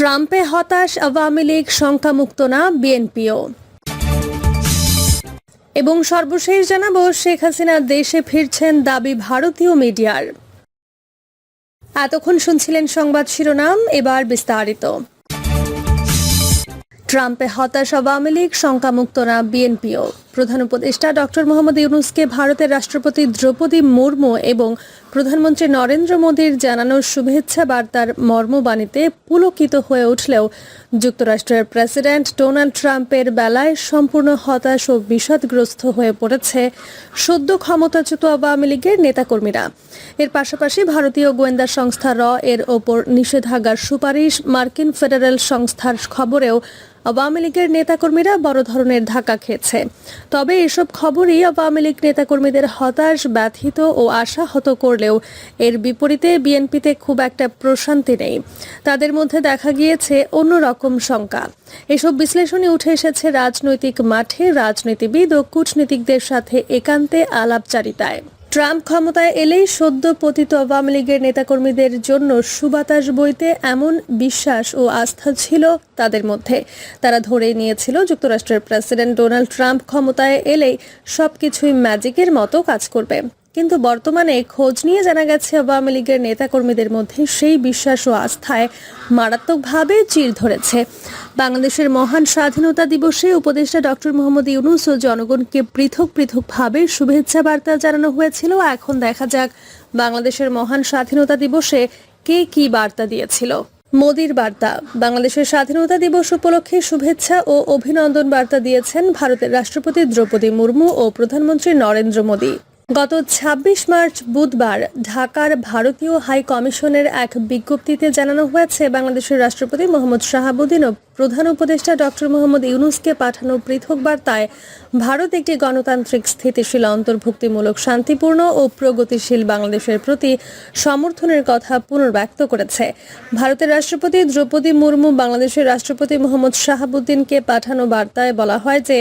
ট্রাম্পে হতাশ আওয়ামী লীগ শঙ্কামুক্ত না বিএনপিও। এবং সর্বশেষ জানাব, শেখ হাসিনা দেশে ফিরছেন দাবি ভারতীয় মিডিয়ার। এতক্ষণ শুনছিলেন সংবাদ শিরোনাম, এবার বিস্তারিত। ট্রাম্পে হতাশ আওয়ামী লীগ শঙ্কামুক্ত না বিএনপিও। প্রধান উপদেষ্টা ডক্টর মোহাম্মদ ইউনুসকে ভারতের রাষ্ট্রপতি দ্রৌপদী মুর্মু এবং প্রধানমন্ত্রী নরেন্দ্র মোদীর জানানো শুভেচ্ছা বার্তার মর্মবাণীতে পুলকিত হয়ে উঠলেও যুক্তরাষ্ট্রের প্রেসিডেন্ট ডোনাল্ড ট্রাম্পের বেলায় সম্পূর্ণ হতাশ ও বিষাদগ্রস্ত হয়ে পড়েছে সদ্য ক্ষমতাচ্যুত আওয়ামী লীগের নেতাকর্মীরা। এর পাশাপাশি ভারতীয় গোয়েন্দা সংস্থা র এর ওপর নিষেধাজ্ঞার সুপারিশ মার্কিন ফেডারেল সংস্থার খবরেও আওয়ামী লীগের নেতাকর্মীরা বড় ধরনের ধাক্কা খেয়েছে। তবে এসব খবরই আওয়ামী লীগ নেতাকর্মীদের হতাশ, ব্যথিত ও আশাহত করলেও এর বিপরীতে বিএনপিতে খুব একটা প্রশান্তি নেই। তাদের মধ্যে দেখা গিয়েছে অন্যরকম শঙ্কা। এসব বিশ্লেষণে উঠে এসেছে রাজনৈতিক মাঠে। রাজনীতিবিদ ও কূটনীতিকদের সাথে একান্তে আলাপচারিতায়। ট্রাম্প ক্ষমতায় এলেই সদ্য পতিত আওয়ামী লীগের নেতাকর্মীদের জন্য সুবাতাস বইতে এমন বিশ্বাস ও আস্থা ছিল তাদের মধ্যে। তারা ধরে নিয়েছিল যুক্তরাষ্ট্রের প্রেসিডেন্ট ডোনাল্ড ট্রাম্প ক্ষমতায় এলেই সবকিছুই ম্যাজিকের মতো কাজ করবে। কিন্তু বর্তমানে খোঁজ নিয়ে জানা গেছে আওয়ামী লীগের নেতাকর্মীদের মধ্যে সেই বিশ্বাস ও আস্থায় মারাত্মকভাবে চির ধরেছে। বাংলাদেশের মহান স্বাধীনতা দিবসে উপদেষ্টা ডক্টর মোহাম্মদ ইউনুস ও জনগণকে পৃথক পৃথকভাবে শুভেচ্ছা বার্তা জানানো হয়েছিল। এখন দেখা যাক বাংলাদেশের মহান স্বাধীনতা দিবসে কে কি বার্তা দিয়েছিল। মোদির বার্তা, বাংলাদেশের স্বাধীনতা দিবস উপলক্ষে শুভেচ্ছা ও অভিনন্দন বার্তা দিয়েছেন ভারতের রাষ্ট্রপতি দ্রৌপদী মুর্মু ও প্রধানমন্ত্রী নরেন্দ্র মোদী। গত ২৬ মার্চ বুধবার ঢাকার ভারতীয় হাই কমিশনের এক বিজ্ঞপ্তিতে জানানো হয়েছে, বাংলাদেশের রাষ্ট্রপতি মোহাম্মদ শাহাবুদ্দিন ও প্রধান উপদেষ্টা ডক্টর মোহাম্মদ ইউনুসকে পাঠানো পৃথক বার্তায়, ভারত একটি গণতান্ত্রিক স্থিতিশীল, অন্তর্ভুক্তিমূলক, শান্তিপূর্ণ ও প্রগতিশীল বাংলাদেশের প্রতি সমর্থনের কথা পুনর্ব্যক্ত করেছে। ভারতের রাষ্ট্রপতি দ্রৌপদী মুর্মু, বাংলাদেশের রাষ্ট্রপতি মোহাম্মদ শাহাবুদ্দিনকে পাঠানো বার্তায় বলা হয় যে,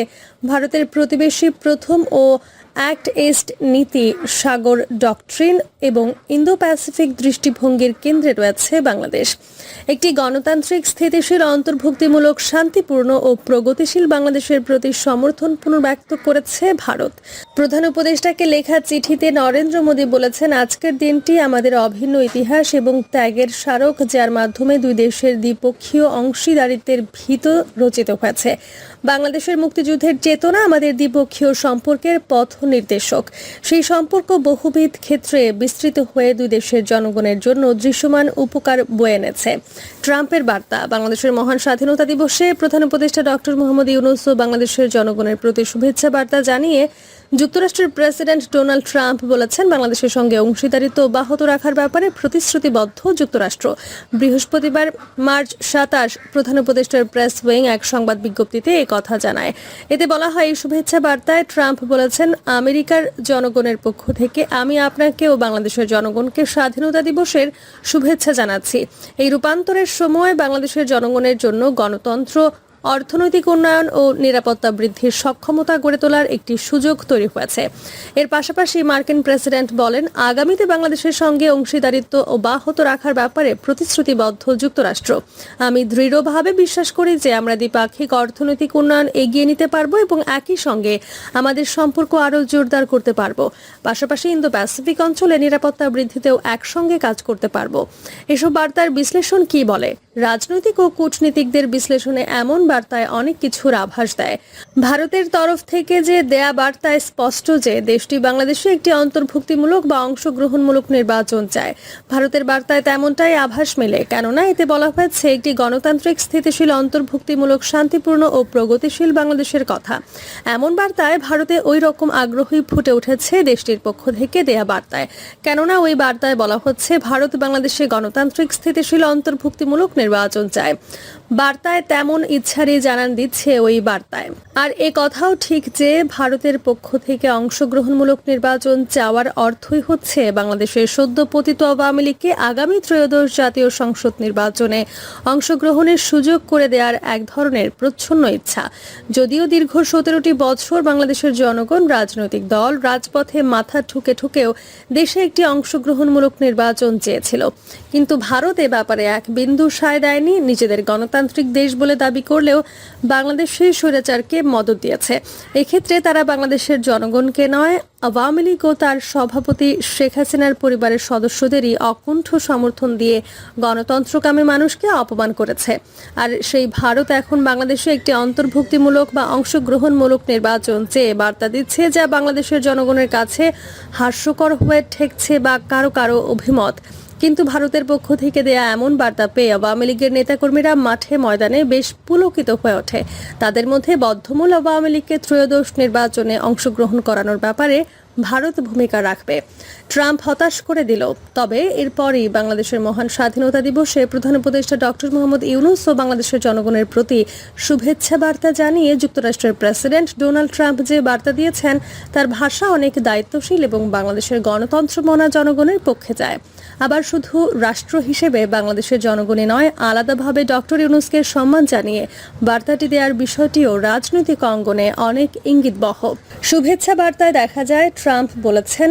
ভারতের প্রতিবেশী প্রথম ও অ্যাক্ট ইস্ট নীতি, সাগর ডকট্রিন এবং ইন্দো প্যাসিফিক দৃষ্টিভঙ্গির কেন্দ্রে রয়েছে বাংলাদেশ। একটি গণতান্ত্রিক স্থিতিশীল, অন্তর্ভুক্তিমূলক, শান্তিপূর্ণ ও প্রগতিশীল বাংলাদেশের প্রতি সমর্থন পুনর্ব্যক্ত করেছে ভারত। প্রধান উপদেষ্টাকে লেখা চিঠিতে নরেন্দ্র মোদী বলেছেন, আজকের দিনটি আমাদের অভিন্ন ইতিহাস এবং ত্যাগের স্মারক, যার মাধ্যমে দুই দেশের দ্বিপক্ষীয় অংশীদারিত্বের ভীত রচিত হয়েছে। বাংলাদেশের মুক্তিযুদ্ধের চেতনা আমাদের দ্বিপক্ষীয় সম্পর্কের পথ নির্দেশক। সেই সম্পর্ক বহুবিধ ক্ষেত্রে বিস্তৃত হয়ে দুই দেশের জনগণের জন্য দৃশ্যমান উপকার বয়ে এনেছে। ট্রাম্পের বার্তা, বাংলাদেশের মহান স্বাধীনতা দিবসে প্রধান উপদেষ্টা ডক্টর মোহাম্মদ ইউনুস বাংলাদেশের জনগণের প্রতি শুভেচ্ছা বার্তা জানিয়ে যুক্তরাষ্ট্রের প্রেসিডেন্ট ডোনাল্ড ট্রাম্প বলেছেন, বাংলাদেশের সঙ্গে অংশীদারিত্ব অব্যাহত রাখার ব্যাপারে প্রতিশ্রুতিবদ্ধ যুক্তরাষ্ট্র। বৃহস্পতিবার মার্চ সাতাশ প্রধান উপদেষ্টার প্রেস উইং এক সংবাদ বিজ্ঞপ্তিতে এই কথা জানায়। এতে বলা হয়, এই শুভেচ্ছা বার্তায় ট্রাম্প বলেছেন, আমেরিকার জনগণের পক্ষ থেকে আমি আপনাকে ও বাংলাদেশের জনগণকে স্বাধীনতা দিবসের শুভেচ্ছা জানাচ্ছি। এই রূপান্তরের সময় বাংলাদেশের জনগণের জন্য গণতন্ত্র অর্থনৈতিক উন্নয়ন ও নিরাপত্তা বৃদ্ধির সক্ষমতা গড়ে তোলার একটি সুযোগ তৈরি হয়েছে। এর পাশাপাশি মার্কিন প্রেসিডেন্ট বলেন, আগামীতে বাংলাদেশের সঙ্গে অংশীদারিত্ব অব্যাহত রাখার ব্যাপারে প্রতিশ্রুতিবদ্ধ যুক্তরাষ্ট্র। আমি দৃঢ়ভাবে বিশ্বাস করি যে আমরা দ্বিপাক্ষিক অর্থনৈতিক উন্নয়ন এগিয়ে নিতে পারব এবং একই সঙ্গে আমাদের সম্পর্ক আরও জোরদার করতে পারব। পাশাপাশি ইন্দো প্যাসিফিক অঞ্চলে নিরাপত্তা বৃদ্ধিতেও একসঙ্গে কাজ করতে পারব। এসব বার্তার বিশ্লেষণ কি বলে? রাজনৈতিক ও কূটনীতিকদের বিশ্লেষণে এমন বার্তায় অনেক কিছুর আভাস দেয়। ভারতের তরফ থেকে যে দেয়া বার্তায় স্পষ্ট যে দেশটি বাংলাদেশে একটি অন্তর্ভুক্তিমূলক বা অংশগ্রহণমূলক নির্বাচন চায়, ভারতের বার্তায় তেমনটাই আভাস মেলে, কেননা এতে বলা হয়েছে, একটি গণতান্ত্রিক স্থিতিশীল, অন্তর্ভুক্তিমূলক, শান্তিপূর্ণ ও প্রগতিশীল বাংলাদেশের কথা। এমন বার্তায় ভারতে ওই রকম আগ্রহী ফুটে উঠেছে দেশটির পক্ষ থেকে দেয়া বার্তায়। কেননা ওই বার্তায় বলা হচ্ছে, ভারত বাংলাদেশে গণতান্ত্রিক স্থিতিশীল, অন্তর্ভুক্তিমূলক নির্বাচন চায়। বার্তায় তেমন ইচ্ছারই জানান দিচ্ছে ওই বার্তায়। আর এ কথাও ঠিক যে ভারতের পক্ষ থেকে অংশগ্রহণমূলক নির্বাচন চাওয়ার অর্থই হচ্ছে বাংলাদেশের সদ্য পতিত আওয়ামী লীগকে আগামী ত্রয়োদশ জাতীয় সংসদ নির্বাচনে অংশগ্রহণের সুযোগ করে দেওয়ার এক ধরনের প্রচ্ছন্ন ইচ্ছা। যদিও দীর্ঘ সতেরোটি বছর বাংলাদেশের জনগণ, রাজনৈতিক দল, রাজপথে মাথা ঠুকে ঠুকেও দেশে একটি অংশগ্রহণমূলক নির্বাচন চেয়েছিল। কিন্তু ভারত এ ব্যাপারে এক বিন্দু সায় দেয়নি, নিজেদের গণতান্ত্রিক দেশ বলে দাবি করলেও বাংলাদেশে স্বৈরাচারকে মদত দিয়েছে। এক্ষেত্রে তারা বাংলাদেশের জনগণকে নয়, আওয়ামী লীগ ও তার সভাপতি শেখ হাসিনার পরিবারের সদস্যদেরই অকুণ্ঠ সমর্থন দিয়ে গণতন্ত্রকামী মানুষকে অপমান করেছে। আর সেই ভারত এখন বাংলাদেশে একটি অন্তর্ভুক্তিমূলক বা অংশগ্রহণমূলক নির্বাচন চেয়ে বার্তা দিচ্ছে যা বাংলাদেশের জনগণের কাছে হাস্যকর হয়ে ঠেকছে বা কারও কারও অভিমত। কিন্তু ভারতের পক্ষ থেকে দেয়া এমন বার্তা পেয়ে আওয়ামী লীগের নেতাকর্মীরা মাঠে ময়দানে বেশ পুলকিত হয়ে ওঠে। তাদের মধ্যে বদ্ধমূল আওয়ামী লীগকে ত্রয়োদশ নির্বাচনে অংশগ্রহণ করানোর ব্যাপারে ভারত ভূমিকা রাখবে। ট্রাম্প হতাশ করে দিল। তবে এরপরই বাংলাদেশের মহান স্বাধীনতা দিবসে প্রধান উপদেষ্টা ডক্টর মোহাম্মদ ইউনুস ও বাংলাদেশের জনগণের প্রতি শুভেচ্ছা বার্তা জানিয়ে যুক্তরাষ্ট্রের প্রেসিডেন্ট ডোনাল্ড ট্রাম্প যে বার্তা দিয়েছেন, তার ভাষা অনেক দায়িত্বশীল এবং বাংলাদেশের গণতন্ত্র মনা জনগণের পক্ষে যায়। আবার শুধু রাষ্ট্র হিসেবে বাংলাদেশের জনগণে নয়, আলাদাভাবে ডক্টর ইউনুসকে সম্মান জানিয়ে বার্তাটি দেওয়ার বিষয়টিও রাজনৈতিক অঙ্গনে অনেক ইঙ্গিতবহ। শুভেচ্ছা বার্তায় দেখা যায় ট্রাম্প বলেছেন,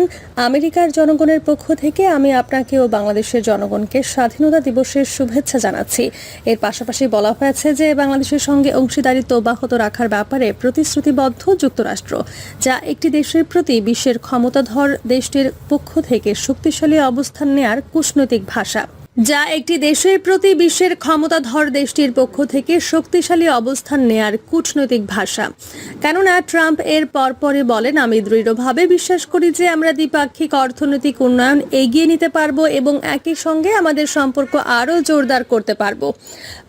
আমেরিকার জনগণের পক্ষ থেকে আমি আপনাকে ও বাংলাদেশের জনগণকে স্বাধীনতা দিবসের শুভেচ্ছা জানাচ্ছি। এর পাশাপাশি বলা হয়েছে যে, বাংলাদেশের সঙ্গে অংশীদারিত্ব অব্যাহত রাখার ব্যাপারে প্রতিশ্রুতিবদ্ধ যুক্তরাষ্ট্র, যা একটি দেশের প্রতি বিশ্বের ক্ষমতাধর দেশটির পক্ষ থেকে শক্তিশালী অবস্থান নেয়ার কূটনৈতিক ভাষা। যা একটি দেশের প্রতি বিশ্বের ক্ষমতাধর দেশটির পক্ষ থেকে শক্তিশালী অবস্থান নেয়ার কূটনৈতিক ভাষা। কেননা, ট্রাম্প এর পরপরে বলেন, আমি দৃঢ়ভাবে বিশ্বাস করি যে আমরা দ্বিপাক্ষিক অর্থনৈতিক উন্নয়ন এগিয়ে নিতে পারব এবং একই সঙ্গে আমাদের সম্পর্ক আরও জোরদার করতে পারব।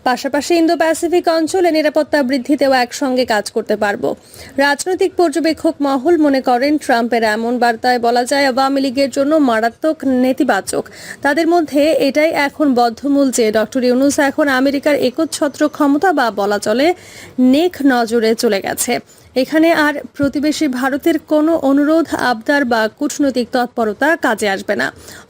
পাশাপাশি ইন্দো প্যাসিফিক অঞ্চলে নিরাপত্তা বৃদ্ধিতেও একসঙ্গে কাজ করতে পারব। রাজনৈতিক পর্যবেক্ষক মহল মনে করেন, ট্রাম্পের এমন বার্তায় বলা যায়, আওয়ামী লীগের জন্য মারাত্মক নেতিবাচক। তাদের মধ্যে এটাই এখন বদ্ধমূল যে ডক্টর ইউনুস এখন আমেরিকার একচ্ছত্র ক্ষমতা বা বলা চলে নেক নজরে চলে গেছে। এখানে আর প্রতিবেশী ভারতের কোনো অনুরোধ, আবদার বা কূটনৈতিক তৎপরতা কাজে আসবে না।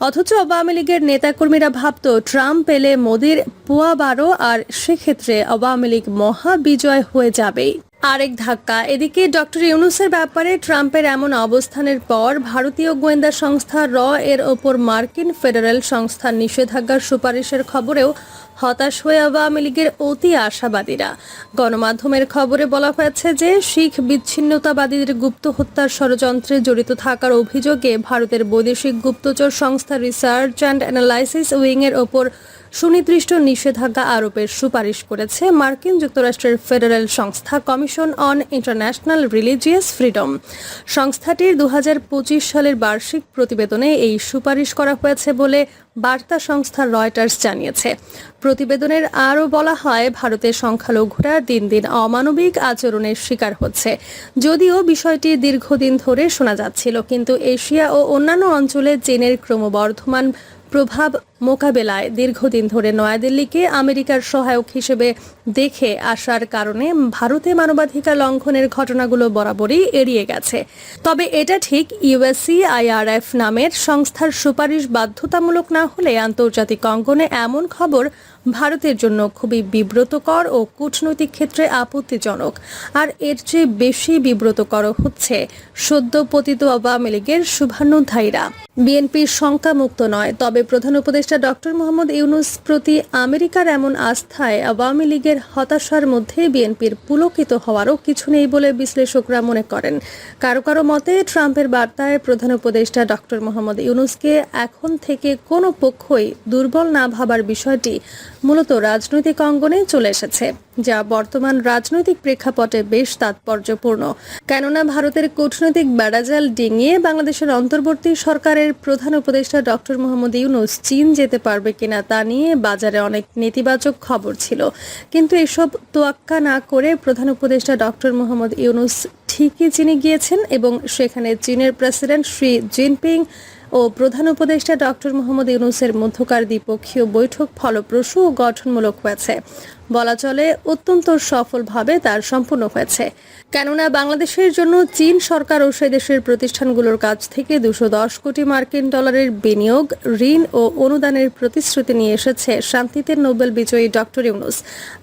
অথচ আওয়ামী লীগের নেতাকর্মীরা ভাবত, ট্রাম্প পেলে মোদির পোয়া বারো আর সেক্ষেত্রে আওয়ামী লীগ মহাবিজয় হয়ে যাবেই। আরেক ধাক্কা। এদিকে ডক্টর ইউনুসের ব্যাপারে ট্রাম্পের এমন অবস্থানের পর ভারতীয় গোয়েন্দা সংস্থা র এর ওপর মার্কিন ফেডারেল সংস্থার নিষেধাজ্ঞার সুপারিশের খবরেও হতাশ হয়ে আওয়ামী লীগের অতি আশাবাদীরা। গণমাধ্যমের খবরে বলা হয়েছে যে, শিখ বিচ্ছিন্নতাবাদীদের গুপ্ত হত্যার ষড়যন্ত্রে জড়িত থাকার অভিযোগে ভারতের বৈদেশিক গুপ্তচর সংস্থা রিসার্চ অ্যান্ড অ্যানালাইসিস উইংয়ের ওপর সুনির্দিষ্ট নিষেধাজ্ঞা আরোপের সুপারিশ করেছে মার্কিন যুক্তরাষ্ট্রের ফেডারেল সংস্থা commission on international religious freedom. সংস্থাটির দুহাজার পঁচিশ সালের বার্ষিক প্রতিবেদনে এই সুপারিশ করা হয়েছে বলে বার্তা সংস্থা রয়টার্স জানিয়েছে। প্রতিবেদনের আরও বলা হয় ভারতের সংখ্যালঘুরা দিন দিন অমানবিক আচরণের শিকার হচ্ছে। যদিও বিষয়টি দীর্ঘদিন ধরে শোনা যাচ্ছিল, কিন্তু এশিয়া ও অন্যান্য অঞ্চলে চীনের ক্রমবর্ধমান প্রভাব মোকাবেলায় দীর্ঘদিন ধরে নয়াদিল্লিকে আমেরিকার সহায়ক হিসেবে দেখে আসার কারণে ভারতে মানবাধিকার লঙ্ঘনের ঘটনাগুলো বরাবরই এড়িয়ে গেছে। তবে এটা ঠিক ইউএসসি আইআরএফ নামের সংস্থার সুপারিশ বাধ্যতামূলক না হলে আন্তর্জাতিক অঙ্গনে এমন খবর ভারতের জন্য খুবই বিব্রতকর ও কূটনৈতিক ক্ষেত্রে আপত্তিজনক। আর এর চেয়ে বেশি বিব্রতকর হচ্ছে সদ্য পতিত আওয়ামী লীগের শুভানুধ্যায়ীরা বিএনপির শঙ্কামুক্ত নয়, তবে প্রধান উপদেষ্টা ডক্টর মোহাম্মদ ইউনুস প্রতি আমেরিকার এমন আস্থায় আওয়ামী লীগের হতাশার মধ্যে বিএনপির পুলকিত হওয়ারও কিছু নেই বলে বিশ্লেষকরা মনে করেন। কারও কারও মতে ট্রাম্পের বার্তায় প্রধান উপদেষ্টা ডক্টর মোহাম্মদ ইউনুসকে এখন থেকে কোনো পক্ষই দুর্বল না ভাবার বিষয়টি মূলত রাজনৈতিক অঙ্গনে চলে এসেছে, যা বর্তমান রাজনৈতিক প্রেক্ষাপটে বেশ তাৎপর্যপূর্ণ। কেননা ভারতের কূটনৈতিক বেড়াজাল ডিঙিয়ে বাংলাদেশের অন্তর্বর্তী সরকারের প্রধান উপদেষ্টা ডক্টর মোহাম্মদ ইউনুস চীন যেতে পারবে কিনা তা নিয়ে বাজারে অনেক নেতিবাচক খবর ছিল। কিন্তু এসব তোয়াক্কা না করে প্রধান উপদেষ্টা ডক্টর মোহাম্মদ ইউনুস ঠিকই চীনে গিয়েছেন এবং সেখানে চীনের প্রেসিডেন্ট শি জিনপিং ও প্রধান উপদেষ্টা ডক্টর মোহাম্মদ ইউনুসের মধ্যকার দ্বিপক্ষীয় বৈঠক ফলপ্রসূ ও গঠনমূলক হয়েছে। বলা চলে, অত্যন্ত সফলভাবে তার সম্পূর্ণ হয়েছে। কেননা বাংলাদেশের জন্য চীন সরকার ও সে দেশের প্রতিষ্ঠানগুলোর কাছ থেকে দুশো দশ কোটি মার্কিন ডলারের বিনিয়োগ, ঋণ ও অনুদানের প্রতিশ্রুতি নিয়ে এসেছে শান্তিতে নোবেল বিজয়ী ডক্টর ইউনুস।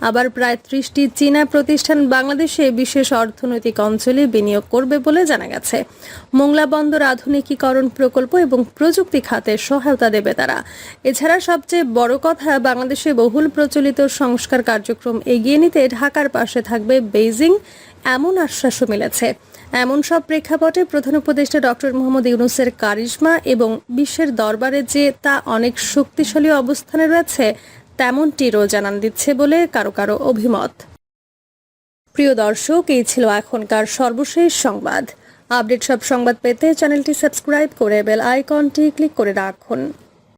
আবার প্রায় ত্রিশটি চীনা প্রতিষ্ঠান বাংলাদেশে বিশেষ অর্থনৈতিক অঞ্চলে বিনিয়োগ করবে বলে জানা গেছে। মোংলা বন্দর আধুনিকীকরণ প্রকল্প এবং প্রযুক্তি খাতে সহায়তা দেবে তারা। এছাড়া সবচেয়ে বড় কথা, বাংলাদেশে বহুল প্রচলিত সংস্কার কার্যক্রম এগিয়ে নিতে ঢাকার পাশে থাকবে বেইজিং, এমন আশ্বাসও মিলেছে। এমন সব প্রেক্ষাপটে প্রধান উপদেষ্টা ডক্টর মোহাম্মদ ইউনুসের কারিশমা এবং বিশ্বের দরবারে যে তা অনেক শক্তিশালী অবস্থানে রয়েছে, তেমনটিরও জানান দিচ্ছে বলে কারও কারও অভিমত। প্রিয় দর্শক, এই ছিল এখনকার সর্বশেষ সংবাদ। আপডেট সব সংবাদ পেতে চ্যানেলটি সাবস্ক্রাইব করে বেল আইকনটি ক্লিক করে রাখুন।